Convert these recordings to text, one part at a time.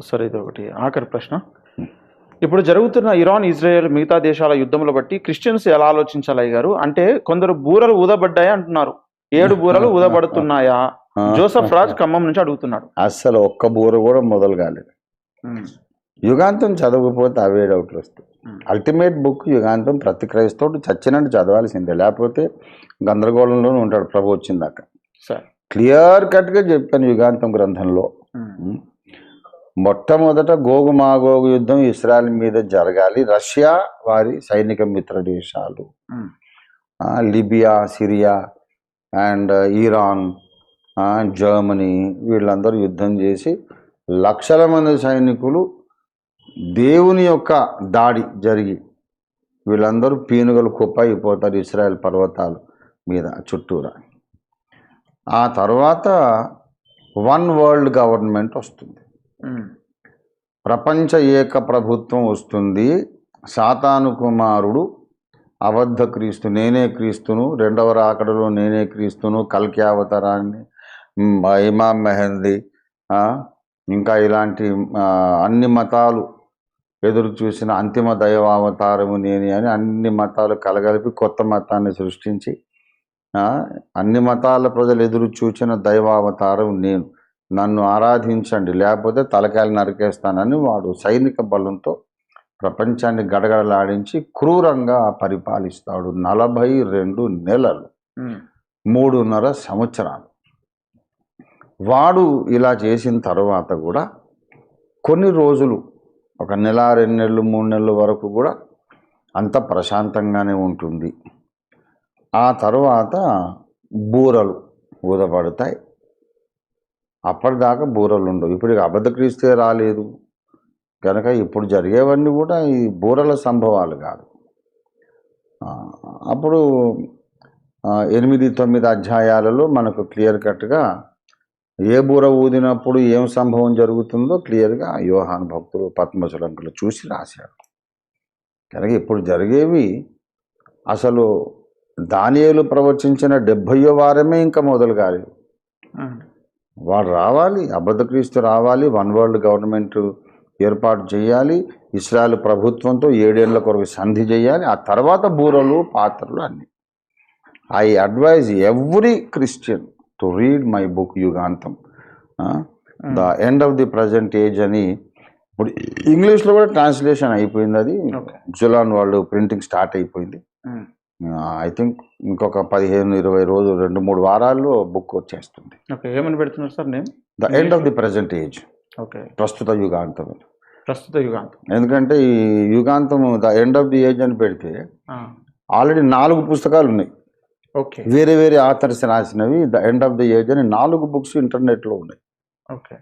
సరే ఇది ఒకటి ఆఖరి ప్రశ్న. ఇప్పుడు జరుగుతున్న ఇరాన్ ఇజ్రాయెల్ మిగతా దేశాల యుద్ధములు బట్టి క్రిస్టియన్స్ ఎలా ఆలోచించాలి గారు? అంటే కొందరు బూరలు ఊదబడ్డాయి అంటున్నారు. ఏడు బూరలు ఊదబడుతున్నాయా? జోసఫ్ రాజ్ ఖమ్మం నుంచి అడుగుతున్నాడు. అస్సలు ఒక్క బూర కూడా మొదలు కాలేదు. యుగాంతం చదవకపోతే అవే డౌట్లు వస్తాయి. అల్టిమేట్ బుక్ యుగాంతం ప్రతి క్రైస్తవుడు చచ్చినట్టు చదవాల్సిందే. లేకపోతే గందరగోళంలోనే ఉంటాడు. ప్రభు వచ్చిందాక. సరే. క్లియర్ కట్గా చెప్పాను యుగాంతం గ్రంథంలో. మొట్టమొదట గోగు మాగోగు యుద్ధం ఇస్రాయల్ మీద జరగాలి. రష్యా వారి సైనిక మిత్ర దేశాలు. Libya Syria and Iran Germany వీళ్ళందరూ యుద్ధం చేసి లక్షల మంది సైనికులు దేవుని యొక్క దాడి జరిగి వీళ్ళందరూ పీనుగలు కుప్ప అయిపోతారు ఇస్రాయల్ పర్వతాల మీద చుట్టూరా. ఆ తర్వాత వన్ వరల్డ్ గవర్నమెంట్ వస్తుంది. ప్రపంచ ఏక ప్రభుత్వం వస్తుంది. సాతాను కుమారుడు అబద్ధ క్రీస్తు నేనే క్రీస్తును రెండవ రాకడలో నేనే క్రీస్తును కల్కి అవతారాన్ని మ్, ఇమాం మెహందీ ఇంకా ఇలాంటి అన్ని మతాలు ఎదురు చూసిన అంతిమ దైవావతారము నేనే అని అన్ని మతాలు కలగలిపి కొత్త మతాన్ని సృష్టించి అన్ని మతాల ప్రజలు ఎదురు చూచిన దైవావతారం నేను. నన్ను ఆరాధించండి లేకపోతే తలకాయలు నరికేస్తానని వాడు సైనిక బలంతో ప్రపంచాన్ని గడగడలాడించి క్రూరంగా పరిపాలిస్తాడు నలభై రెండు నెలలు. మూడున్నర సంవత్సరాలు. వాడు ఇలా చేసిన తర్వాత కూడా కొన్ని రోజులు ఒక నెల రెండు నెలలు మూడు నెలల వరకు కూడా అంత ప్రశాంతంగానే ఉంటుంది. ఆ తర్వాత బూరలు ఊదపడతాయి అప్పటిదాకా బూరలు ఉండవు ఇప్పుడు అబద్ధ క్రీస్తే రాలేదు. కనుక ఇప్పుడు జరిగేవన్నీ కూడా ఈ బూరల సంభవాలు కాదు. అప్పుడు ఎనిమిది తొమ్మిది అధ్యాయాలలో మనకు క్లియర్ కట్గా ఏ బూర ఊదినప్పుడు ఏం సంభవం జరుగుతుందో క్లియర్గా యోహాన్ భక్తులు పద్మశులంకులు చూసి రాశాడు కనుక ఇప్పుడు జరిగేవి అసలు దానియేలు ప్రవచించిన డెబ్భయో వారమే ఇంకా మొదలు కాలేదు వాడు రావాలి అబద్ధక్రీస్తు రావాలి వన్ వరల్డ్ గవర్నమెంట్ ఏర్పాటు చేయాలి ఇస్రాయల్ ప్రభుత్వంతో ఏడేళ్ళ కొరకు సంధి చేయాలి ఆ తర్వాత బూరలు పాత్రలు అన్ని. I advise every Christian to read my book యుగాంతం. The end of the present age అని ఇప్పుడు ఇంగ్లీష్లో కూడా ట్రాన్స్లేషన్ అయిపోయింది అది. జులాన్ వాళ్ళు ప్రింటింగ్ స్టార్ట్ అయిపోయింది. ఉమ్. ఐ థింక్ ఇంకొక పదిహేను ఇరవై రోజులు రెండు మూడు వారాల్లో బుక్ వచ్చేస్తుంది. ఓకే ఏమని పెడుతున్నారు సార్ నేను the end of the present age okay ప్రస్తుత యుగాంతం ప్రస్తుత యుగాంతం. ఎందుకంటే ఈ యుగాంతం the end of the age అని పెడితే. ఆల్రెడీ నాలుగు పుస్తకాలు ఉన్నాయి. ఓకే వేరే వేరే ఆథర్స్ రాసినవి the end of the age అని నాలుగు బుక్స్ ఇంటర్నెట్లో ఉన్నాయి. ఓకే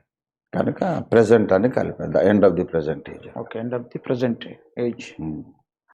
కనుక ప్రెసెంట్ అని కలిపారు. The end of the present age okay end of the present age.